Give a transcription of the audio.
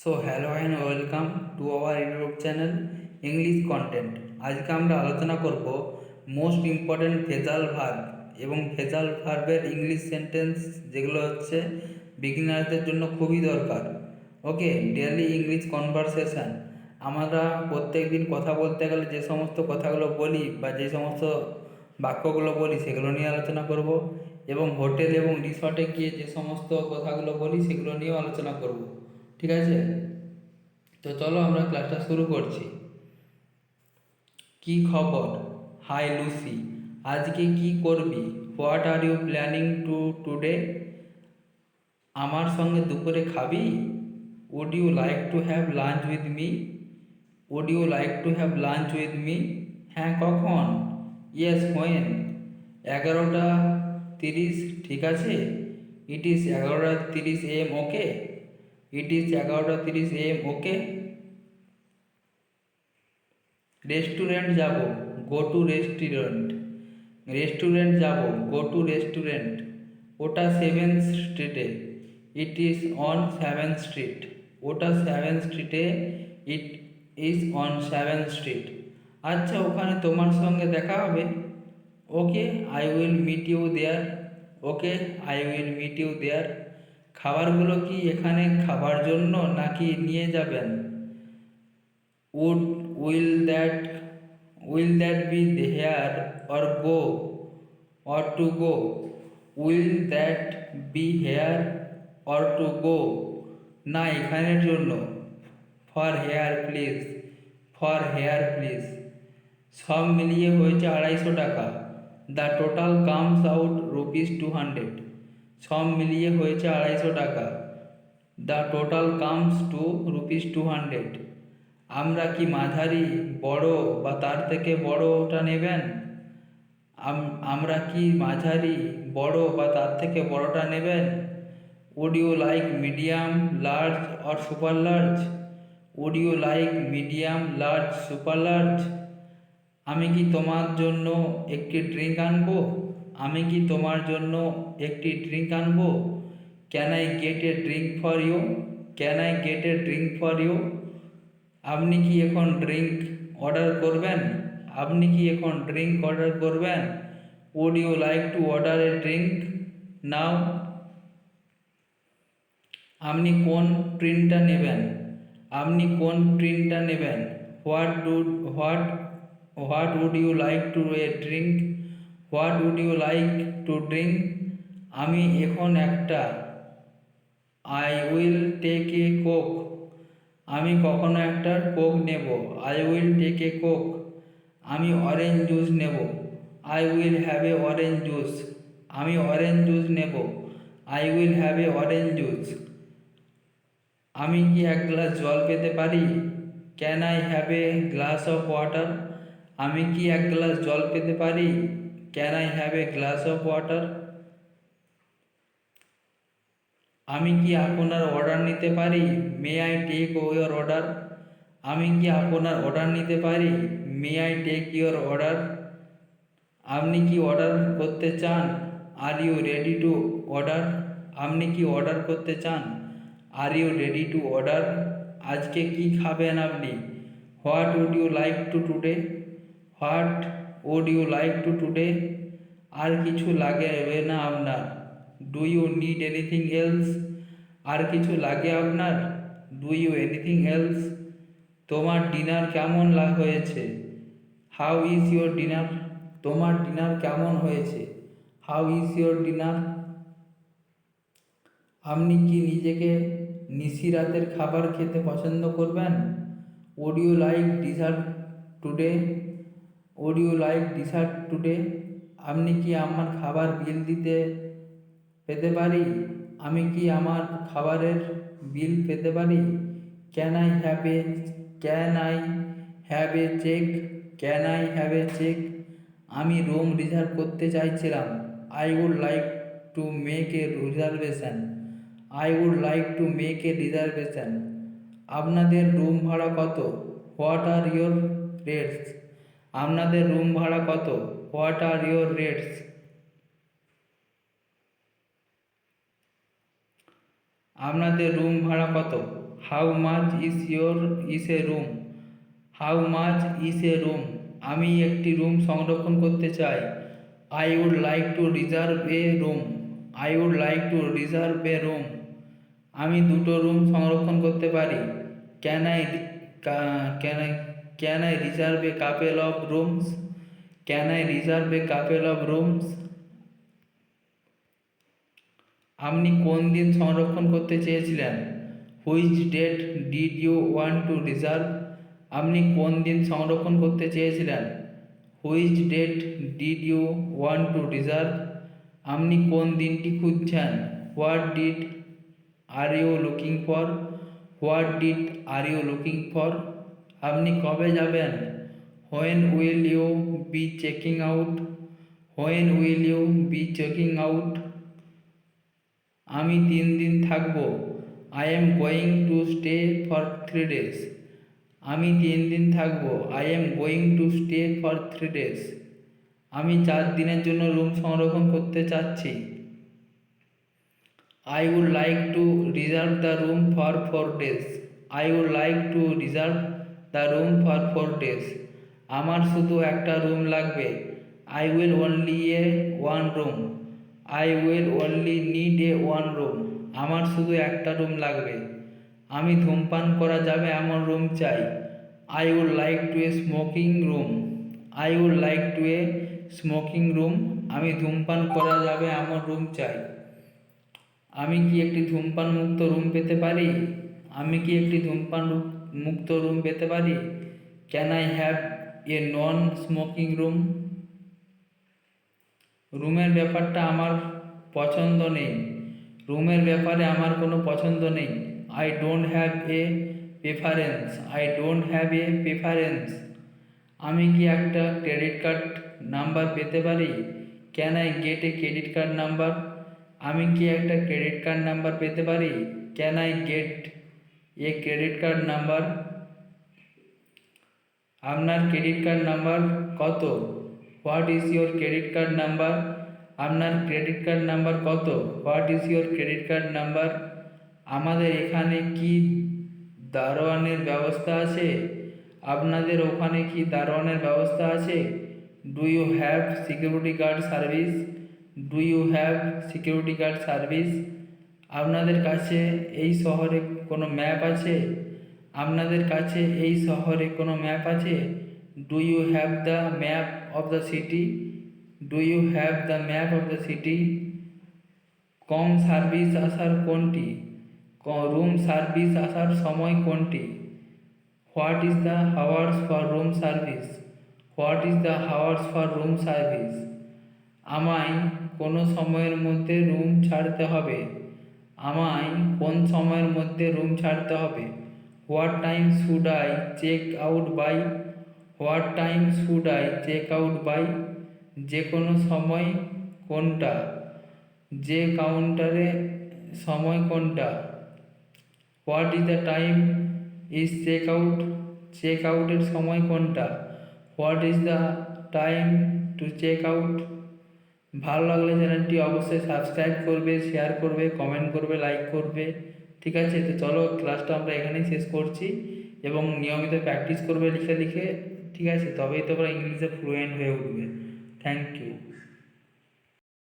So hello and welcome to our YouTube channel English content আজকে আমরা আলোচনা করব মোস্ট ইম্পর্ট্যান্ট ফেজাল ভার্ব এবং ফেজাল ভার্বের ইংলিশ সেন্টেন্স যেগুলো হচ্ছে বিগিনারদের জন্য খুবই দরকার। ওকে ডেলি ইংলিশ কনভারসেশন আমরা প্রত্যেক দিন কথা বলতে গেলে যে সমস্ত কথাগুলো বলি বা যে সমস্ত বাক্যগুলো বলি সেগুলো নিয়ে আলোচনা করব এবং হোটেল এবং রিসর্টে গিয়ে যে সমস্ত কথাগুলো বলি সেগুলো নিয়েও আলোচনা করব। ঠিক আছে? তো চলো আমরা ক্লাসটা শুরু করছি। কি খবর? হাই লুসি আজকে কি করবি? What are you planning to today আমার সঙ্গে দুপুরে খাবি? Would you like to have lunch with me would you like to have lunch with me হ্যাঁ কখন? ইয়েস হোয়েন এগারোটা তিরিশ, ঠিক আছে? ইট ইজ এগারোটা তিরিশ এম ওকে ইট ইজ এগারোটা তিরিশ এম ওকে রেস্টুরেন্ট যাব গো টু রেস্টুরেন্ট রেস্টুরেন্ট যাব গো টু রেস্টুরেন্ট ওটা সেভেন স্ট্রিটে it is on seven street ওটা সেভেন স্ট্রিটে it is on seven street আচ্ছা ওখানে তোমার সঙ্গে দেখা হবে। Okay I will meet you there okay I will meet you there খাবারগুলো কি এখানে খাবার জন্য নাকি নিয়ে যাবেন? Would, will that will that be here or go, or to go? Will that be here or to go? না, এখানের জন্য। For here, please. For here, please. সব মিলিয়ে হয়েছে আড়াইশো টাকা। The total comes out rupees two hundred. সব মিলিয়ে হয়েছে আড়াইশো টাকা। The total comes to rupees two hundred. আমরা কি মাঝারি, বড় বা তার থেকে বড়টা নেবেন? আম- আমরা কি মাঝারি, বড় বা তার থেকে বড়টা নেবেন? Would you like medium large or super large would you like medium large super large আমি কি তোমার জন্য একটি ড্রিঙ্ক আনব? আমি কি তোমার জন্য একটি ড্রিঙ্ক আনব? Can I get a drink for you can I get a drink for you আপনি কি এখন ড্রিঙ্ক অর্ডার করবেন? আপনি কি এখন ড্রিঙ্ক অর্ডার করবেন? Would you like to order a drink now আপনি কোন প্রিন্টটা নেবেন? আপনি কোন প্রিন্টটা নেবেন? What do what what would you like to a drink what would you like to drink আমি এখন একটা, I will take a coke. আমি কখনো একটা কোক নেব। I will take a coke. আমি অরেঞ্জ জুস নেব। I will have a orange juice. আমি অরেঞ্জ জুস নেব। I will have a orange juice. আমি কি এক গ্লাস জল পেতে পারি? Can I have a glass of water? আমি কি এক গ্লাস জল পেতে পারি? Can I have a glass of water আমি কি আপনার অর্ডার নিতে পারি? May I take your order আমি কি আপনার অর্ডার নিতে পারি? May I take your order আপনি কি অর্ডার করতে চান? Are you ready to order আপনি কি অর্ডার করতে চান? Are you ready to order আজকে কি খাবেন আপনি? What would you like to today what would you like to today আর কিছু লাগবে না আপনার। Do you need anything else আর কিছু লাগে আপনার? ডু ইউ এনিথিং এলস তোমার ডিনার কেমন হয়েছে? হাউ ইজ ইউর ডিনার তোমার ডিনার কেমন হয়েছে? হাউ ইজ ইউর ডিনার আপনি কি নিজেকে নিশি রাতের খাবার খেতে পছন্দ করবেন? Would you like dessert today would you like dessert today আপনি কি আমার খাবার বিল দিতে পেতে পারি? আমি কি আমার খাবারের বিল পেতে পারি? Can I have a can I have a check can I have a check আমি রুম রিজার্ভ করতে চাইছিলাম। I would like to make a reservation I would like to make a reservation আপনাদের room ভাড়া কত? What are your rates আপনাদের room ভাড়া কত? What are your rates আপনাদের রুম ভাড়া কত? How much is your is a room how much is a room আমি একটি রুম সংরক্ষণ করতে চাই। I would like to reserve a room I would like to reserve a room আমি দুটো রুম সংরক্ষণ করতে পারি। Can I can I can I reserve a couple of rooms can I reserve a couple of rooms আপনি কোন দিন সংরক্ষণ করতে চেয়েছিলেন? Which date did you want to reserve আপনি কোন দিন সংরক্ষণ করতে চেয়েছিলেন? Which date did you want to reserve আপনি কোন দিনটি খুঁজছেন? What did are you looking for what did are you looking for আপনি কবে যাবেন? When will you be checking out when will you be checking out আমি তিন দিন থাকব। I am going to stay for three days আমি তিন দিন থাকব। I am going to stay for three days আমি চার দিনের জন্য রুম সংরক্ষণ করতে চাচ্ছি। I would like to reserve the room for four days I would like to reserve the room for four days আমার শুধু একটা রুম লাগবে। I will only a one room I will only need a one room আমার শুধু একটা room লাগবে। আমি ধূমপান করা যাবে এমন রুম চাই। I would like to a smoking room I would like to a smoking room আমি ধূমপান করা যাবে এমন রুম চাই। আমি কি একটি ধূমপান মুক্ত রুম পেতে পারি? আমি কি একটি ধূমপান মুক্ত রুম পেতে পারি? Can I have a non smoking room রুমের ব্যাপারটা আমার পছন্দ নেই। রুমের ব্যাপারে আমার কোনো পছন্দ নেই। I don't have a preference I don't have a preference আমি কি একটা ক্রেডিট কার্ড নাম্বার পেতে পারি? Can I get a credit card number আমি কি একটা ক্রেডিট কার্ড নাম্বার পেতে পারি? Can I get a credit card number আপনার ক্রেডিট কার্ড নাম্বার কত what is your credit card number আপনার ক্রেডিট কার্ড নাম্বার কত what is your credit card number আমাদের এখানে কি দারোয়ানের ব্যবস্থা আছে? আপনাদের ওখানে কি দারোয়ানের ব্যবস্থা আছে? Do you have security guard service do you have security guard service আপনাদের কাছে এই শহরে কোনো ম্যাপ আছে? আপনাদের কাছে এই শহরে কোনো ম্যাপ আছে? Do you have the map of the city do you have the map of the city com service আসার কোনটি? রুম সার্ভিস আসার সময় কোনটি? What is the hours for room service what is the hours for room service আমায় কোনো সময়ের মধ্যে room ছাড়তে হবে। আমায় কোন সময়ের মধ্যে রুম ছাড়তে হবে? What time should I check out by what time should I check out by যে কোনো সময় কোনটা? যে কাউন্টারে সময় কোনটা? What is the time is check out check আউটের সময় কোনটা? What is the time to check out ভালো লাগলে চ্যানেলটি অবশ্যই সাবস্ক্রাইব করবে শেয়ার করবে কমেন্ট করবে লাইক করবে। ঠিক আছে? তো চলো ক্লাসটা আমরা এখানেই শেষ করছি এবং নিয়মিত প্র্যাকটিস করবে লিখে লিখে। ঠিক আছে? তবেই তোমরা ইংলিশে ফ্লুয়েন্ট হয়ে উঠবে। Thank you